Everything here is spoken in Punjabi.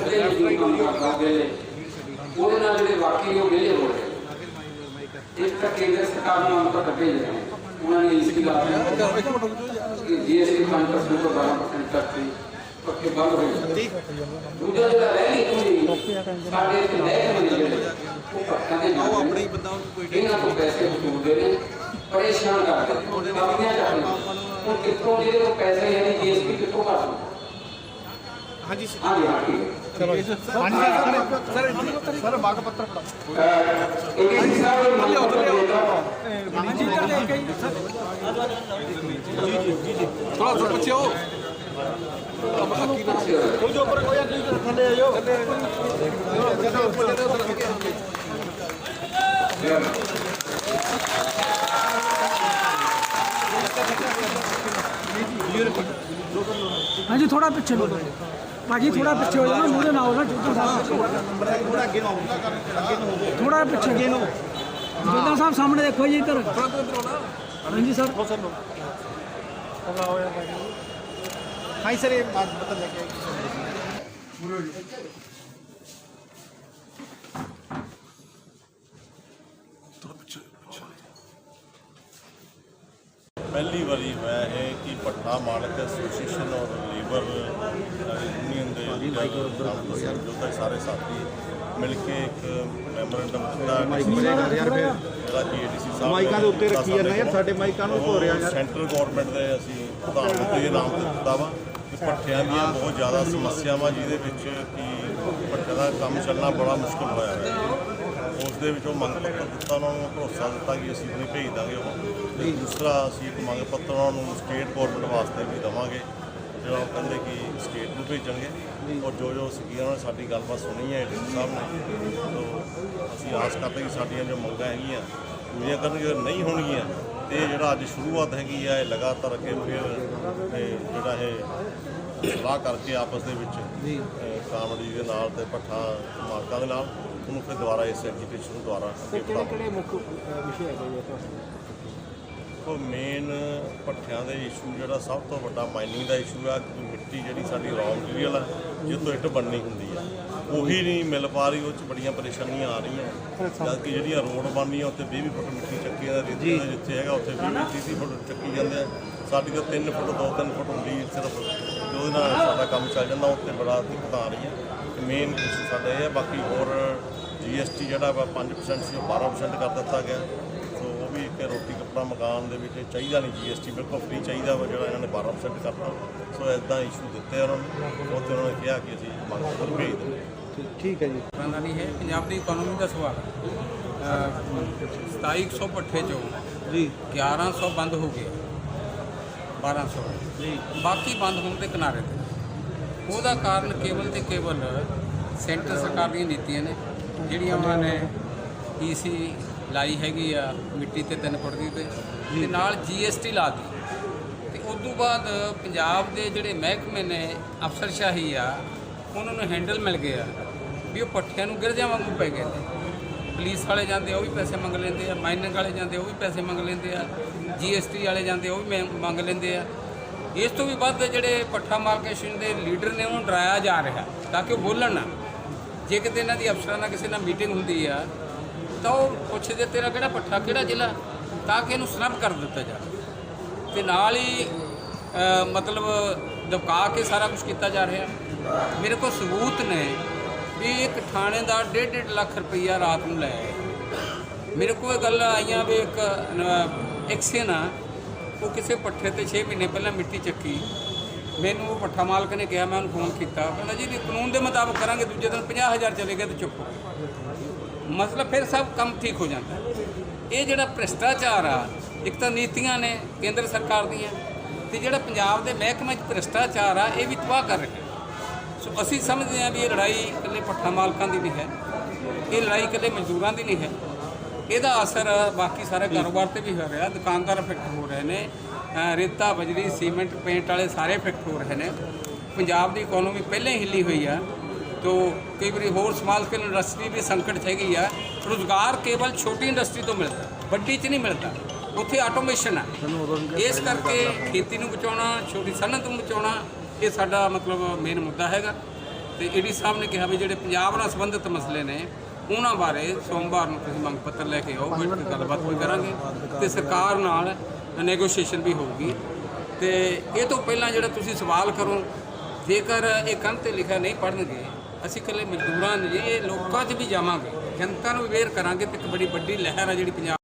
ਹੋਏ ਸੱਤੇ ਨਹੀਂ ਕੰਮ ਕਰਦਾ ਵੇਲੇ ਉਹਦੇ ਨਾਲ ਜਿਹੜੇ ਬਾਕੀ ਉਹ ਵੇਲੇ ਹੋ ਰਹੇ ਇੱਕ ਤਾਂ ਕੇਂਦਰ ਸਰਕਾਰ ਨੂੰ ਅੰਤਰ ਕੱਢੇ ਰਹੇ ਨੇ। ਉਹਨਾਂ ਨੇ ਇਸ ਦੀ ਗੱਲ ਕਿ ਜੀਐਸਟੀ 5% ਤੋਂ 12% ਤੱਕ ਦੀ ਪੱਕੇ ਬੰਦ ਹੋ ਗਏ ਦੂਜਾ ਜਿਹੜਾ ਰਹਿ ਗਈ ਪੂਰੀ ਸਾਡੇ ਇੱਥੇ ਮਹਿਕਮੇ ਨੇ ਜਿਹੜੇ ਉਹ ਪੱਕਾਂ ਦੇ ਨਾਮ ਆਪਣੀ ਬੰਦਾ ਇਹਨਾਂ ਤੋਂ ਪੈਸੇ ਵਸੂਲਦੇ ਨੇ ਪਰੇਸ਼ਾਨ ਕਰਦੇ ਨੇ ਕਾਮੀਆਂ ਕਰਦੇ ਨੇ ਹੁਣ ਕਿੱਥੋਂ ਜਿਹੜੇ ਪੈਸੇ ਨਹੀਂ ਜੀਐਸਟੀ ਕਿੱਥੋਂ ਭਰ ਦੂੰ ਹਾਂਜੀ ਹਾਂਜੀ ਹਾਂ ਠੀਕ ਹੈ। ਸਰ ਬਾਗ ਪੱਤਰ ਫੜਾ ਏਡੀਸੀ ਕੋਈ ਜੋ ਉੱਪਰ ਕੋਈ ਅੱਗੇ ਥੱਲੇ ਆ ਜਾਓ ਹਾਂਜੀ ਥੋੜਾ ਪਿੱਛੇ ਬੋਲੋ ਭਾਜੀ ਥੋੜਾ ਪਿੱਛੇ ਹੋ ਨਾ ਮੂਹਰੇ ਨਾ ਆਓ ਨਾ ਜੋਧਾ ਸਾਹਿਬ ਥੋੜਾ ਅੱਗੇ ਨੂੰ ਅੱਗੇ ਨੂੰ ਹੋ ਥੋੜਾ ਪਿੱਛੇ। ਅੱਗੇ ਨੂੰ ਜੋਧਾ ਸਾਹਿਬ ਸਾਹਮਣੇ ਦੇਖੋ ਜੀ ਇੱਧਰ। ਹਾਂਜੀ ਸਰ। ਹਾਂ ਸਰ ਇਹ ਬਾਗ ਪੱਤਰ ਲੈ ਕੇ ਆਏ ਪਹਿਲੀ ਵਾਰੀ ਹੋਇਆ ਹੈ ਕਿ ਪੱਠਾ ਮਾਲਕ ਐਸੋਸੀਏਸ਼ਨ ਔਰ ਲੇਬਰ ਯੂਨੀਅਨ ਦੇ ਜੋਤਾ ਸਾਰੇ ਸਾਥੀ ਮਿਲ ਕੇ ਇੱਕ ਮੈਮੋਰੈਂਡਮ ਦਿੱਤਾ ਯਾਰ ਫਿਰ। ਜਿਹੜਾ ਸਾਹਿਬ ਮਾਈਕਾਂ ਦੇ ਉੱਤੇ ਰੱਖੀ ਜਾਂਦਾ ਯਾਰ ਸਾਡੇ ਮਾਈਕਾਂ ਨੂੰ ਧੋ ਰਿਹਾ ਯਾਰ। ਸੈਂਟਰਲ ਗਵਰਨਮੈਂਟ ਦੇ ਅਸੀਂ ਪ੍ਰਧਾਨ ਮੰਤਰੀ ਦੇ ਨਾਮ ਤੇ ਦਿੱਤਾ ਵਾ ਕਿ ਪੱਠਿਆਂ ਦੀਆਂ ਬਹੁਤ ਜ਼ਿਆਦਾ ਸਮੱਸਿਆਵਾਂ ਜਿਹਦੇ ਵਿੱਚ ਕਿ ਪੱਠਿਆਂ ਦਾ ਕੰਮ ਚੱਲਣਾ ਬੜਾ ਮੁਸ਼ਕਲ ਹੋਇਆ ਹੈ ਉਸ ਦੇ ਵਿੱਚੋਂ ਮੰਗ ਪੱਤਰ ਦਿੱਤਾ ਉਹਨਾਂ ਨੂੰ ਭਰੋਸਾ ਦਿੱਤਾ ਕਿ ਅਸੀਂ ਆਪਣੀ ਭੇਜ ਦਾਂਗੇ ਉਹ। ਤੇ ਦੂਸਰਾ ਅਸੀਂ ਇੱਕ ਮੰਗ ਪੱਤਰ ਉਹਨਾਂ ਨੂੰ ਸਟੇਟ ਗਵਰਨਮੈਂਟ ਵਾਸਤੇ ਵੀ ਦੇਵਾਂਗੇ। ਉਹ ਕਹਿੰਦੇ ਕਿ ਸਟੇਟ ਨੂੰ ਭੇਜਣਗੇ ਔਰ ਜੋ ਜੋ ਸੀਗੀਆਂ ਉਹਨਾਂ ਨੇ ਸਾਡੀ ਗੱਲਬਾਤ ਸੁਣੀ ਹੈ ਡੀ ਸਾਹਿਬ ਨੇ ਤੋਂ ਅਸੀਂ ਆਸ ਕਰਦੇ ਕਿ ਸਾਡੀਆਂ ਜੋ ਮੰਗਾਂ ਹੈਗੀਆਂ ਪੂਰੀਆਂ ਕਰਨਗੇ ਅਗਰ ਨਹੀਂ ਹੋਣਗੀਆਂ ਤੇ ਜਿਹੜਾ ਅੱਜ ਸ਼ੁਰੂਆਤ ਹੈਗੀ ਆ ਇਹ ਲਗਾਤਾਰ ਅੱਗੇ ਫਿਰ ਜਿਹੜਾ ਇਹ ਸਲਾਹ ਕਰਕੇ ਆਪਸ ਦੇ ਵਿੱਚ ਕਾਮੜੀ ਦੇ ਨਾਲ ਤੇ ਪੱਠਾ ਮਾਲਕਾਂ ਦੇ ਨਾਲ ਉਹਨੂੰ ਫਿਰ ਦੁਬਾਰਾ ਇਸ ਐਜੂਕੇਸ਼ਨ ਨੂੰ ਦੁਬਾਰਾ ਅੱਗੇ ਵਧਾਵਾਂਗੇ। ਮੁੱਖ ਵਿਸ਼ੇ ਹੈਗੇ ਜੀ ਕੋ ਮੇਨ ਪੱਠਿਆਂ ਦੇ ਇਸ਼ੂ ਜਿਹੜਾ ਸਭ ਤੋਂ ਵੱਡਾ ਮਾਈਨਿੰਗ ਦਾ ਇਸ਼ੂ ਆ ਕਿ ਮਿੱਟੀ ਜਿਹੜੀ ਸਾਡੀ ਰॉ ਮਟੀਰੀਅਲ ਆ ਤੋਂ ਇੱਟ ਬਣਨੀ ਹੁੰਦੀ ਆ। ਉਹੀ ਨਹੀਂ ਮਿਲ ਪਾ ਰਹੀ ਉਹ ਚ ਬੜੀਆਂ ਪਰੇਸ਼ਾਨੀਆਂ ਆ ਰਹੀਆਂ। ਜਦ ਕਿ ਜਿਹੜੀਆਂ ਰੋਡ ਬਣਨੀਆਂ ਉੱਥੇ 20 20 ਫੁੱਟ ਮਿੱਟੀ ਚੱਕੀ ਦਾ ਰੇਤੇ ਜਿੱਥੇ ਹੈਗਾ ਉੱਥੇ 20 20 30 ਫੁੱਟ ਚੱਕੀ ਜਾਂਦੇ ਆ। ਸਾਡੀ ਤਾਂ 3 ਫੁੱਟ 2-3 ਫੁੱਟ ਹੁੰਦੀ ਸਿਰਫ। ਉਹਦੇ ਨਾਲ ਸਾਡਾ ਕੰਮ ਚੱਲ ਜਾਂਦਾ ਉੱਥੇ ਬੜਾ ਦਿੱਕਤਾਂ ਆ ਰਹੀਆਂ ਮੇਨ ਇਸ਼ੂ ਸਾਡਾ ਇਹ ਹੈ ਬਾਕੀ ਹੋਰ ਜੀਐਸਟੀ ਜਿਹੜਾ ਵਾ 5% ਸੀ ਉਹ 12% ਕਰ ਦਿੱਤਾ ਗਿਆ। ਵੀ ਇੱਕ ਰੋਟੀ ਕੱਪੜਾ ਮਕਾਨ ਦੇ ਵਿੱਚ ਚਾਹੀਦਾ ਨਹੀਂ ਜੀਐਸਟੀ ਬਿਲਕੁਲ ਫ੍ਰੀ ਚਾਹੀਦਾ ਵਾ ਜਿਹੜਾ ਇਹਨਾਂ ਨੇ 12% ਕਰਤਾ। ਸੋ ਐਦਾਂ ਇਸ਼ੂ ਦਿੱਤੇ ਉਹਨਾਂ ਨੂੰ ਉਹ ਤੇ ਉਹਨਾਂ ਨੇ ਕਿਹਾ ਕਿ ਅਸੀਂ ਮੰਗ ਪੱਤਰ ਭੇਜ ਦਿੰਦੇ ਠੀਕ ਹੈ ਜੀ। ਕਰਨਾ ਨਹੀਂ ਹੈ ਪੰਜਾਬ ਦੀ ਇਕਨੋਮੀ ਦਾ ਸਵਾਲ। ਹੈ। ਅਹ 2700 ਪੱਠੇ ਚੋਂ ਜੀ। 1100 ਬੰਦ ਹੋ ਗਏ। 1200 ਜੀ। ਬਾਕੀ ਬੰਦ ਹੋਣ ਦੇ ਕਿਨਾਰੇ ਤੇ। ਉਹਦਾ ਕਾਰਨ ਕੇਵਲ ਤੇ ਕੇਵਲ ਸੈਂਟਰ ਸਰਕਾਰ ਦੀਆਂ ਨੀਤੀਆਂ ਨੇ ਜਿਹੜੀਆਂ ਉਹਨਾਂ ਨੇ ਈਸੀ ਲਾਈ ਹੈਗੀ ਆ ਮਿੱਟੀ ਤੇ 3 ਫੁੱਟ ਦੀ ਤੇ ਤੇ ਨਾਲ ਜੀਐਸਟੀ ਲਾਤੀ ਤੇ ਉਸ ਤੋਂ ਬਾਅਦ ਪੰਜਾਬ ਦੇ ਜਿਹੜੇ ਮਹਿਕਮੇ ਨੇ ਅਫਸਰਸ਼ਾਹੀ ਆ ਉਹਨਾਂ ਨੂੰ ਹੈਂਡਲ ਮਿਲ ਗਿਆ ਵੀ ਉਹ ਪੱਠਿਆਂ ਨੂੰ ਗਿਰਜਿਆਂ ਵਾਂਗੂ ਪੈ ਗਏ ਨੇ। ਪੁਲਿਸ ਵਾਲੇ ਜਾਂਦੇ ਉਹ ਵੀ ਪੈਸੇ ਮੰਗ ਲੈਂਦੇ ਆ ਮਾਈਨਿੰਗ ਵਾਲੇ ਜਾਂਦੇ ਉਹ ਵੀ ਪੈਸੇ ਮੰਗ ਲੈਂਦੇ ਆ ਜੀਐਸਟੀ ਵਾਲੇ ਜਾਂਦੇ ਉਹ ਵੀ ਮੰਗ ਲੈਂਦੇ ਆ। ਇਸ ਤੋਂ ਵੀ ਵੱਧ ਜਿਹੜੇ ਪੱਠਾ ਮਾਰਕੇਸ਼ਨ ਦੇ ਲੀਡਰ ਨੇ ਉਹਨੂੰ ਡਰਾਇਆ ਜਾ ਰਿਹਾ ਤਾਂ ਕਿ ਉਹ ਬੋਲਣ ਨਾ। ਜੇ ਕਿਤੇ ਇਹਨਾਂ ਦੀ ਅਫਸਰਾਂ ਨਾਲ ਕਿਸੇ ਨਾਲ ਮੀਟਿੰਗ ਹੁੰਦੀ ਆ ਤਾਂ ਉਹ ਪੁੱਛਦੇ ਤੇਰਾ ਕਿਹੜਾ ਪੱਠਾ, ਕਿਹੜਾ ਜ਼ਿਲ੍ਹਾ? ਤਾਂ ਕਿ ਇਹਨੂੰ ਸਨੱਪ ਕਰ ਦਿੱਤਾ ਜਾਵੇ। ਤੇ ਨਾਲ ਹੀ ਮਤਲਬ ਦਬਕਾ ਕੇ ਸਾਰਾ ਕੁਝ ਕੀਤਾ ਜਾ ਰਿਹਾ। ਮੇਰੇ ਕੋਲ ਸਬੂਤ ਨੇ ਵੀ ਇੱਕ ਥਾਣੇਦਾਰ ਡੇਢ ਡੇਢ ਲੱਖ ਰੁਪਈਆ ਰਾਤ ਨੂੰ ਲੈ ਮੇਰੇ ਕੋਲ ਇਹ ਗੱਲ ਆਈਆਂ ਵੀ ਇੱਕ ਐਕਸੇ ਨਾ, ਉਹ ਕਿਸੇ ਪੱਠੇ ਤੇ 6 ਮਹੀਨੇ ਪਹਿਲਾਂ ਮਿੱਟੀ ਚੱਕੀ। ਮੈਨੂੰ ਉਹ ਪੱਠਾ ਮਾਲਕ ਨੇ ਕਿਹਾ, ਮੈਂ ਉਹਨੂੰ ਫੋਨ ਕੀਤਾ। ਕਹਿੰਦਾ ਜੀ ਕਾਨੂੰਨ ਦੇ ਮੁਤਾਬਕ ਕਰਾਂਗੇ, ਦੂਜੇ ਦਿਨ 50000 ਚਲੇ ਗਏ ਤੇ ਚੁੱਪ। ਮਤਲਬ ਫਿਰ ਸਭ ਕੰਮ ਠੀਕ ਹੋ ਜਾਂਦਾ। ਇਹ ਜਿਹੜਾ ਭ੍ਰਿਸ਼ਟਾਚਾਰ ਆ, ਇੱਕ ਤਾਂ ਨੀਤੀਆਂ ਨੇ ਕੇਂਦਰ ਸਰਕਾਰ ਦੀਆਂ ਤੇ ਜਿਹੜਾ ਪੰਜਾਬ ਦੇ ਮਹਿਕਮੇ 'ਚ ਭ੍ਰਿਸ਼ਟਾਚਾਰ ਆ, ਇਹ ਵੀ ਤਬਾਹ ਕਰ ਰਿਹਾ ਸੋ ਅਸੀਂ ਸਮਝਦੇ ਹਾਂ ਵੀ ਇਹ ਲੜਾਈ ਇਕੱਲੇ ਪੱਠਾ ਮਾਲਕਾਂ ਦੀ ਨਹੀਂ ਹੈ, ਇਹ ਲੜਾਈ ਇਕੱਲੇ ਮਜ਼ਦੂਰਾਂ ਦੀ ਨਹੀਂ ਹੈ। ਇਹਦਾ ਅਸਰ ਬਾਕੀ ਸਾਰੇ ਕਾਰੋਬਾਰ ਤੇ ਵੀ ਹੋ ਰਿਹਾ, ਦੁਕਾਨਦਾਰ ਇਫੈਕਟ ਹੋ ਰਹੇ ਨੇ ਰੇਤਾ, ਬਜਰੀ, ਸੀਮੈਂਟ, ਪੇਂਟ ਵਾਲੇ ਸਾਰੇ ਇਫੈਕਟ ਹੋ ਰਹੇ ਨੇ। ਪੰਜਾਬ ਦੀ ਇਕਨੋਮੀ ਪਹਿਲਾਂ ਹੀ ਹਿੱਲੀ ਹੋਈ ਆ। ਤੋ ਕਈ ਵਾਰੀ ਹੋਰ ਸਮਾਲ ਸਕੇਲ ਇੰਡਸਟਰੀ ਵੀ ਸੰਕਟ 'ਚ ਹੈਗੀ ਆ ਰੋਜ਼ਗਾਰ ਕੇਵਲ ਛੋਟੀ ਇੰਡਸਟਰੀ ਤੋਂ ਮਿਲਦਾ ਵੱਡੀ 'ਚ ਨਹੀਂ ਮਿਲਦਾ ਉੱਥੇ ਆਟੋਮੇਸ਼ਨ ਆ। ਇਸ ਕਰਕੇ ਖੇਤੀ ਨੂੰ ਬਚਾਉਣਾ ਛੋਟੀ ਸਨਅਤ ਨੂੰ ਬਚਾਉਣਾ ਇਹ ਸਾਡਾ ਮਤਲਬ ਮੇਨ ਮੁੱਦਾ ਹੈਗਾ। ਤੇ ਈਡੀ ਸਾਹਿਬ ਨੇ ਕਿਹਾ ਵੀ ਜਿਹੜੇ ਪੰਜਾਬ ਨਾਲ ਸੰਬੰਧਿਤ ਮਸਲੇ ਨੇ ਉਹਨਾਂ ਬਾਰੇ ਸੋਮਵਾਰ ਨੂੰ ਤੁਸੀਂ ਮੰਗ ਪੱਤਰ ਲੈ ਕੇ ਆਓ ਬੈਠ ਕੇ ਗੱਲਬਾਤ ਵੀ ਕਰਾਂਗੇ। ਤੇ ਸਰਕਾਰ ਨਾਲ ਨੈਗੋਸ਼ੀਏਸ਼ਨ ਵੀ ਹੋਊਗੀ। ਤੇ ਇਹ ਤੋਂ ਪਹਿਲਾਂ ਜਿਹੜਾ ਤੁਸੀਂ ਸਵਾਲ ਕਰੋ ਜੇਕਰ ਇਹ ਕੰਧ ਤੇ ਲਿਖਿਆ ਨਹੀਂ ਪੜਨਗੇ ਅਸੀਂ ਇਕੱਲੇ ਮਜ਼ਦੂਰਾਂ ਨਹੀਂ ਇਹ ਲੋਕਾਂ 'ਚ ਵੀ ਜਾਵਾਂਗੇ। ਜਨਤਾ ਨੂੰ ਅਵੇਅਰ ਕਰਾਂਗੇ ਤੇ ਇੱਕ ਬੜੀ ਵੱਡੀ ਲਹਿਰ ਆ ਜਿਹੜੀ ਪੰਜਾਬ